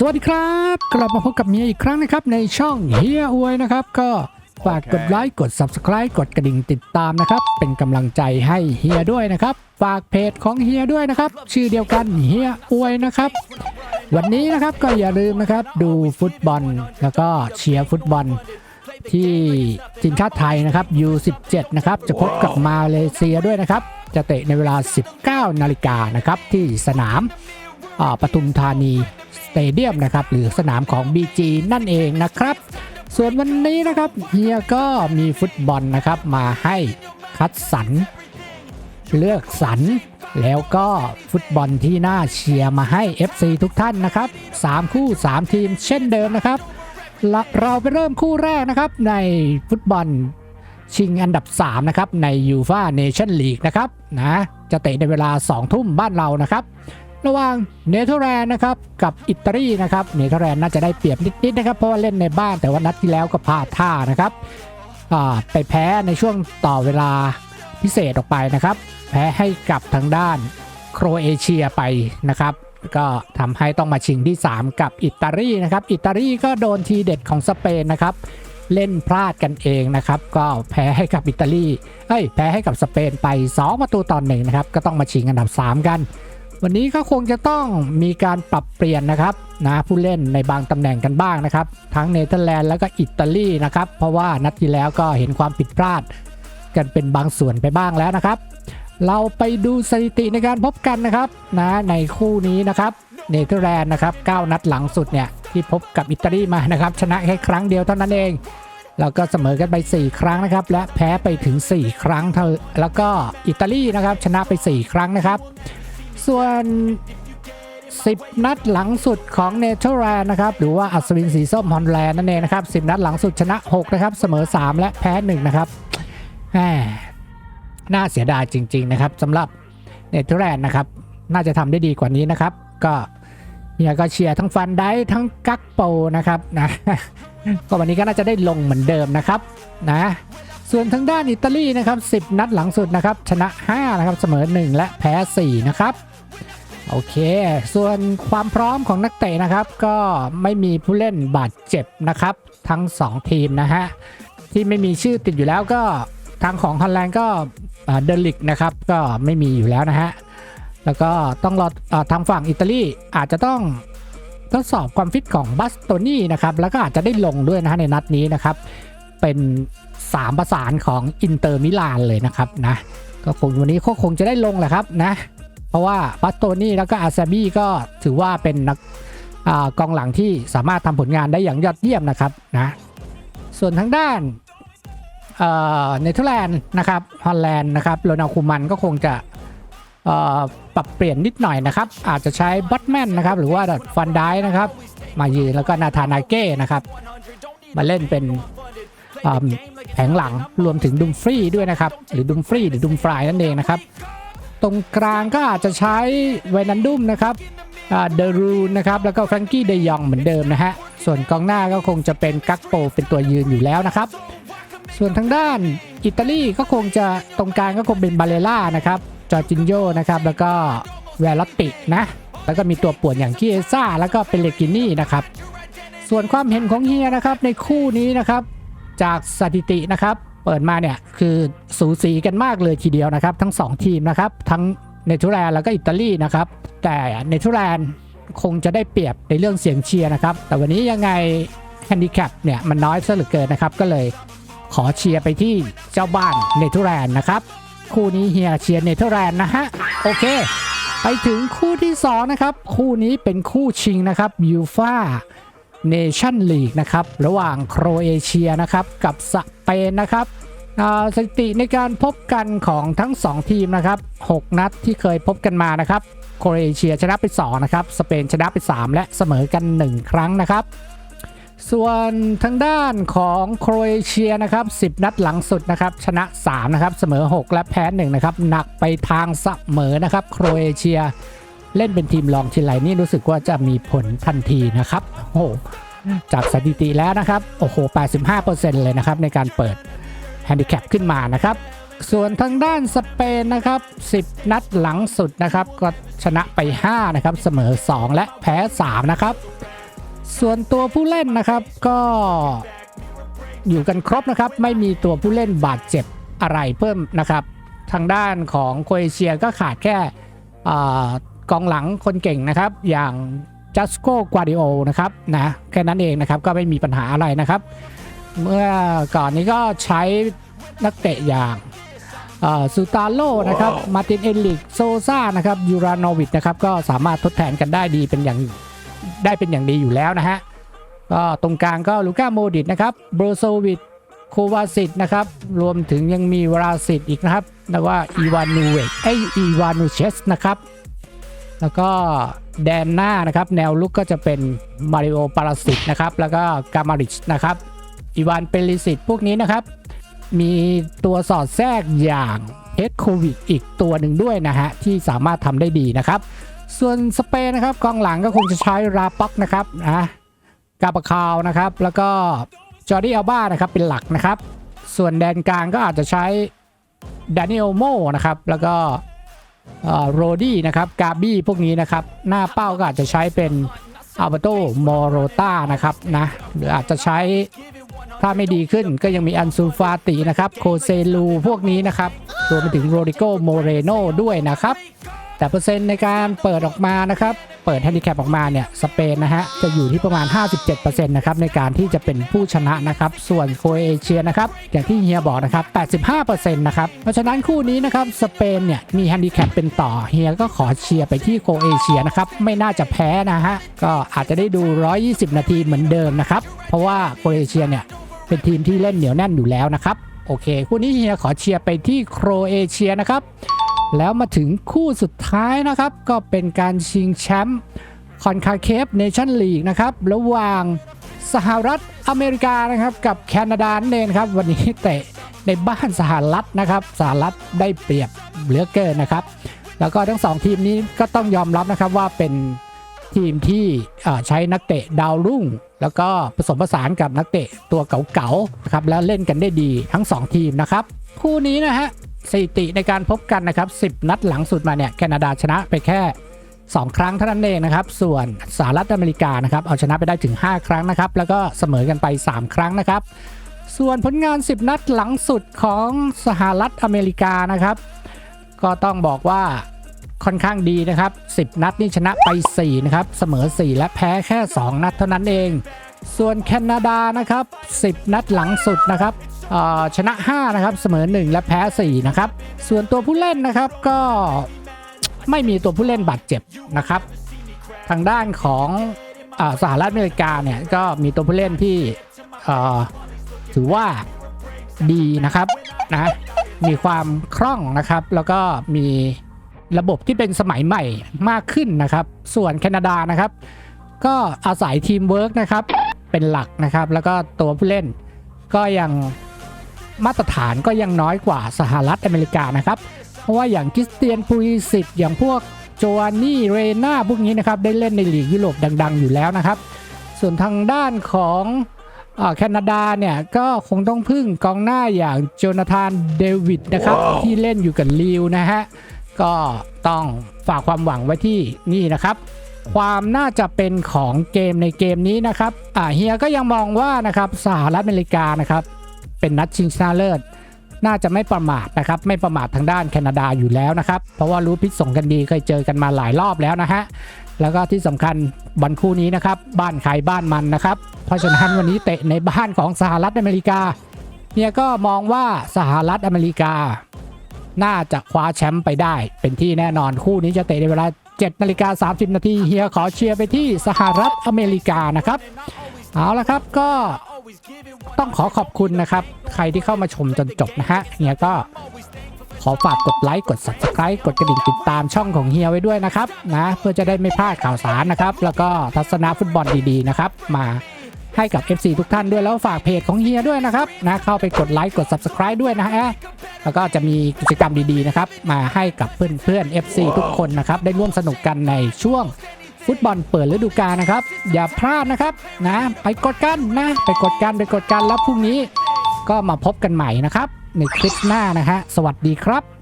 สวัสดีครับ กลับมาพบกับเมียอีกครั้งนะครับ ในช่องเฮียอวยนะครับ ก็ฝากกดไลค์กด Subscribe กดกระดิ่งติดตามนะครับ เป็นกำลังใจให้เฮียด้วยนะครับ ฝากเพจของเฮียด้วยนะครับ ชื่อเดียวกันเฮียอวยนะครับ วันนี้นะครับก็อย่าลืมนะครับ ดูฟุตบอลแล้วก็เชียร์ฟุตบอลที่ทีมชาติไทยนะครับ U17 นะครับ จะพบกับมาเลเซียด้วยนะครับ จะเตะในเวลา 19 นาฬิกานะครับ ที่สนาม ปทุมธานีสเตเดียมนะครับหรือสนามของ BG นั่นเองนะครับ ส่วนวันนี้นะครับเฮียก็มีฟุตบอลนะครับมาให้คัดสรรเลือกสรรแล้วก็ฟุตบอลที่น่าเชียร์มาให้ FC ทุกท่านนะครับ 3 คู่ 3 ทีมเช่นเดิมนะครับ เราไปเริ่มคู่แรกนะครับในฟุตบอลชิงอันดับ 3 นะครับ ในยูฟาเนชั่นลีกนะครับนะจะเตะในเวลา 2 ทุ่มบ้านเรานะครับ ระหว่างเนเธอร์แลนด์นะครับกับอิตาลีนะครับเนเธอร์แลนด์น่าจะได้เปรียบนิดๆนะครับเพราะว่าเล่นในบ้านแต่ว่านัดที่แล้วก็พลาดท่านะครับไปแพ้ในช่วงต่อเวลาพิเศษออกไปนะครับ แพ้ให้กับทางด้านโครเอเชียไปนะครับ ก็ทำให้ต้องมาชิงที่ 3 กับอิตาลีนะครับอิตาลีก็โดนทีเด็ดของสเปนนะครับเล่นพลาดกันเองนะครับ ก็แพ้ให้กับอิตาลีเอ้ยแพ้ให้กับสเปนไป 2 ประตูต่อหนึ่งนะครับก็ต้องมาชิงอันดับ 3 กัน วันนี้ก็คงจะต้องมีการปรับเปลี่ยนนะครับนะผู้เล่นในบางตำแหน่งกันบ้างนะครับ ทั้งเนเธอร์แลนด์แล้วก็อิตาลีนะครับ เพราะว่านัดที่แล้วก็เห็นความผิดพลาดกันเป็นบางส่วนไปบ้างแล้วนะครับ เราไปดูสถิติในการพบกันนะครับนะในคู่นี้นะครับเนเธอร์แลนด์นะครับ9นัดหลังสุดเนี่ยที่พบกับอิตาลีมานะครับ ชนะแค่ครั้งเดียวเท่านั้นเองแล้วก็เสมอกันไป 4 ครั้งนะครับ และแพ้ไปถึง 4 ครั้งเท่าแล้วก็อิตาลีนะครับชนะไป 4 ครั้งนะครับ ส่วน 10 นัดหลังสุดของเนเธอร์แลนด์นะครับ หรือว่าอัศวินสีส้มฮอลแลนด์นั่นเองนะครับ 10 นัดหลังสุดชนะ 6 นะครับ เสมอ 3 และแพ้ 1 นะครับแหมน่าเสียดายจริง ๆ นะครับสำหรับเนเธอร์แลนด์นะครับ น่าจะทำได้ดีกว่านี้นะครับ ก็เนี่ยก็เชียร์ทั้งฟันได้ทั้งกักโปนะครับนะก็วันนี้ก็น่าจะได้ลงเหมือนเดิมนะครับนะส่วนทางด้านอิตาลีนะครับ 10 นัดหลังสุดนะครับ ชนะ 5 นะครับ เสมอ 1 และแพ้ 4 นะครับ โอเค ส่วนความพร้อมของนักเตะนะครับ ก็ไม่มีผู้เล่นบาดเจ็บนะครับ ทั้ง 2 ทีมนะฮะ ที่ไม่มีชื่อติดอยู่แล้วก็ทางของฮอลแลนด์ก็เดลิกนะครับ ก็ไม่มีอยู่แล้วนะฮะ แล้วก็ต้องรออทางฝั่งอิตาลีอาจจะต้องทดสอบความฟิตของบัสโตนี่นะครับ แล้วก็อาจจะได้ลงด้วยนะฮะในนัดนี้นะครับ เป็น 3 ประสานของอินเตอร์มิลานเลยนะครับนะ ก็คงวันนี้ก็คงจะได้ลงแหละครับนะ เพราะว่าบัสโตนี่แล้วก็อาซาบี้ก็ถือว่าเป็นนักอกองหลังที่สามารถทำผลงานได้อย่างยอดเยี่ยมนะครับนะส่วนทางด้านเนเธอร์แลนด์นะครับฮอลแลนด์นะครับโรนัลคูมันก็คงจะปรับเปลี่ยนนิดหน่อยนะครับ อาจจะใช้บัตแมนนะครับหรือว่าฟันได้นะครับ มายืนแล้วก็นาธานาเก้นะครับ มาเล่นเป็นอ่าแผงหลังรวมถึงดุมฟรีด้วยนะครับ หรือดุมฟรีหรือดุมฟรายนั่นเองนะครับ ตรงกลางก็อาจจะใช้เวนันดุมนะครับเดรูนนะครับ แล้วก็แฟรงกี้เดยองเหมือนเดิมนะฮะ ส่วนกองหน้าก็คงจะเป็นกักโปเป็นตัวยืนอยู่แล้วนะครับ ส่วนทางด้านอิตาลีก็คงจะตรงกลางก็คงเป็นบาเลล่านะครับจอร์จินโยนะครับ แล้วก็แวลลตตินะ แล้วก็มีตัวป่วนอย่างคิเอซ่าแล้วก็เป็นเลกินี่นะครับ ส่วนความเห็นของเฮียนะครับในคู่นี้นะครับ จากสถิตินะครับ เปิดมาเนี่ยคือสูสีกันมากเลยทีเดียวนะครับ ทั้ง 2 ทีมนะครับ ทั้งเนเธอร์แลนด์แล้วก็อิตาลีนะครับ แต่เนเธอร์แลนด์คงจะได้เปรียบในเรื่องเสียงเชียร์นะครับ แต่วันนี้ยังไงแฮนดิแคปเนี่ยมันน้อยซะเหลือเกินนะครับ ก็เลยขอเชียร์ไปที่เจ้าบ้านเนเธอร์แลนด์นะครับ คู่นี้เฮียเชียร์เนเธอร์แลนด์นะฮะโอเค ไปถึงคู่ที่ 2 นะครับ คู่นี้เป็นคู่ชิงนะครับยูฟา เนชั่นลีกนะครับ ระหว่างโครเอเชียนะครับ กับสเปนนะครับสถิติในการพบกันของทั้ง 2 ทีมนะครับ 6 นัดที่เคยพบกันมานะครับ โครเอเชียชนะไป 2 นะครับ สเปนชนะไป 3 และเสมอกัน 1 ครั้งนะครับ ส่วนทางด้านของโครเอเชียนะครับ 10 นัดหลังสุดนะครับ ชนะ 3 นะครับ เสมอ 6 และแพ้ 1 นะครับ หนักไปทางเสมอนะครับ โครเอเชีย เล่นเป็นทีมรองทีไรนี่รู้สึกว่าจะมีผลทันทีนะครับโอ้โหจากสถิติแล้วนะครับโอ้โห 85%เลยนะครับในการเปิดแฮนดิแคปขึ้นมานะครับ ส่วนทางด้านสเปนนะครับ 10 นัดหลังสุดนะครับ ก็ชนะไป 5 นะครับ เสมอ 2 และแพ้ 3 นะครับ ส่วนตัวผู้เล่นนะครับก็อยู่กันครบนะครับ ไม่มีตัวผู้เล่นบาดเจ็บอะไรเพิ่มนะครับ ทางด้านของโคเอเชียก็ขาดแค่ กองหลังคนเก่งนะครับ อย่างจัสโกกวาดิโอนะครับนะแค่นั้นเองนะครับก็ไม่มีปัญหาอะไรนะครับ เมื่อก่อนนี้ก็ใช้นักเตะอย่างซูตาโลนะครับมาตินเอลิกโซซ่านะครับยูรานอวิชนะครับก็สามารถทดแทนกันได้ดีเป็นอย่างได้เป็นอย่างดีอยู่แล้วนะฮะก็ตรงกลางก็ลูก้าโมดิตนะครับโบรโซวิชโควาสิตนะครับ รวมถึงยังมีวราสิตอีกนะครับแล้วว่าอีวานูเวกไออีวานูเชสนะครับ แล้วก็แดนหน้านะครับ แนวลุกก็จะเป็นมาริโอปาราสิตนะครับ แล้วก็กามาริชนะครับอีวานเปริสิตพวกนี้นะครับ มีตัวสอดแทรกอย่างเฮดโควิดอีกตัวหนึ่งด้วยนะฮะ ที่สามารถทำได้ดีนะครับ ส่วนสเปนนะครับกองหลังก็คงจะใช้ราป็อกนะครับนะกาปะคาวนะครับ แล้วก็จอร์ดี้อัลบ้านะครับเป็นหลักนะครับ ส่วนแดนกลางก็อาจจะใช้ดานิเอลโมนะครับ แล้วก็ โรดี้นะครับกาบี้พวกนี้นะครับ หน้าเป้าก็อาจจะใช้เป็นอัลเบโตมอโรต้านะครับนะหรืออาจจะใช้ถ้าไม่ดีขึ้นก็ยังมีอันซูฟาตินะครับ โคเซลูพวกนี้นะครับรวมไปถึงโรดิโกโมเรโนด้วยนะครับ แต่เปอร์เซ็นต์ในการเปิดออกมานะครับ เปิดแฮนดิแคปออกมาเนี่ยสเปนนะฮะจะอยู่ที่ประมาณ 57%นะครับในการที่จะเป็นผู้ชนะนะครับ ส่วนโครเอเชียนะครับอย่างที่เฮียบอกนะครับ 85%นะครับเพราะฉะนั้นคู่นี้นะครับสเปนเนี่ยมีแฮนดิแคปเป็นต่อเฮียก็ขอเชียร์ไปที่โครเอเชียนะครับไม่น่าจะแพ้นะฮะก็อาจจะได้ดู 120 นาทีเหมือนเดิมนะครับเพราะว่าโครเอเชียเนี่ยเป็นทีมที่เล่นเหนียวแน่นอยู่แล้วนะครับโอเค คู่นี้เฮียขอเชียร์ไปที่โครเอเชียนะครับ แล้วมาถึงคู่สุดท้ายนะครับ ก็เป็นการชิงแชมป์คอนคาเคฟเนชั่นลีกนะครับ ระหว่างสหรัฐอเมริกานะครับ กับแคนาดานั่นครับ วันนี้เตะในบ้านสหรัฐนะครับ สหรัฐได้เปรียบเหลือเกินนะครับ แล้วก็ทั้งสองทีมนี้ก็ต้องยอมรับนะครับว่าเป็นทีมที่ใช้นักเตะดาวรุ่ง แล้วก็ผสมผสานกับนักเตะตัวเก่าๆนะครับแล้วเล่นกันได้ดีทั้ง 2 ทีมนะครับ คู่นี้นะฮะ สถิติในการพบกันนะครับ 10 นัดหลังสุดมาเนี่ยแคนาดาชนะไปแค่ 2 ครั้งเท่านั้นเองนะครับ ส่วนสหรัฐอเมริกานะครับเอาชนะไปได้ถึง 5 ครั้งนะครับ แล้วก็เสมอกันไป 3 ครั้งนะครับ ส่วนผลงาน 10 นัดหลังสุดของสหรัฐอเมริกานะครับ ก็ต้องบอกว่าค่อนข้างดีนะครับ 10 นัดนี่ชนะไป4นะครับเสมอ 4 และแพ้แค่ 2 นัดเท่านั้นเอง ส่วนแคนาดานะครับ 10 นัดหลังสุดนะครับ ชนะ 5 นะครับ เสมอ 1 และแพ้ 4 นะครับ ส่วนตัวผู้เล่นนะครับก็ไม่มีตัวผู้เล่นบาดเจ็บนะครับ ทางด้านของอสหรัฐอเมริกาเนี่ยก็มีตัวผู้เล่นที่ถือว่าดีนะครับนะมีความคล่องนะครับ แล้วก็มีระบบที่เป็นสมัยใหม่มากขึ้นนะครับ ส่วนแคนาดานะครับ ก็อาศัยทีมเวิร์กนะครับเป็นหลักนะครับ แล้วก็ตัวผู้เล่นก็ยัง มาตรฐานก็ยังน้อยกว่าสหรัฐอเมริกานะครับ เพราะว่าอย่างคริสเตียนปูริสิตอย่างพวกโจวานนี่เรนาพวกนี้นะครับได้เล่นในลีกยุโรปดัง ๆ อยู่แล้วนะครับ ส่วนทางด้านของเอ่อแคนาดาเนี่ยก็คงต้องพึ่งกองหน้าอย่างโจนาธานเดวิดนะครับที่เล่นอยู่กับลิวนะฮะก็ต้องฝากความหวังไว้ที่นี่นะครับ ความน่าจะเป็นของเกมในเกมนี้นะครับอ่าเฮียก็ยังมองว่านะครับสหรัฐอเมริกานะครับ เป็นนัดชิงชนะเลิศน่าจะไม่ประมาทนะครับไม่ประมาททางด้านแคนาดาอยู่แล้วนะครับ เพราะว่ารู้พิษส่งกันดีเคยเจอกันมาหลายรอบแล้วนะฮะแล้วก็ที่สำคัญบอลคู่นี้นะครับ บ้านใครบ้านมันนะครับ เพราะฉะนั้นวันนี้เตะในบ้านของสหรัฐอเมริกาเฮียก็มองว่าสหรัฐอเมริกา น่าจะคว้าแชมป์ไปได้ เป็นที่แน่นอนคู่นี้จะเตะในเวลา7นาฬิกา30 นาทีเฮียขอเชียร์ไปที่สหรัฐอเมริกานะครับ เอาละครับก็ ต้องขอขอบคุณนะครับ ใครที่เข้ามาชมจนจบนะฮะเฮียก็ขอฝากกดไลค์กด subscribe กดกระดิ่งติดตามช่องของเฮียไว้ด้วยนะครับนะเพื่อจะได้ไม่พลาดข่าวสารนะครับ แล้วก็ทัศนะฟุตบอลดีๆนะครับ มาให้กับ FC ทุกท่านด้วยแล้วฝากเพจของเฮียด้วยนะครับนะเข้าไปกดไลค์กด subscribe ด้วยนะฮะแล้วก็จะมีกิจกรรมดีๆนะครับ มาให้กับเพื่อนๆ FC ทุกคนนะครับ ได้ร่วมสนุกกันในช่วง ฟุตบอลเปิดฤดูกาลนะครับ อย่าพลาดนะครับนะ ไปกดกันนะ ไปกดกันไปกดกันแล้วพรุ่งนี้ ก็มาพบกันใหม่นะครับ ในคลิปหน้านะฮะสวัสดีครับ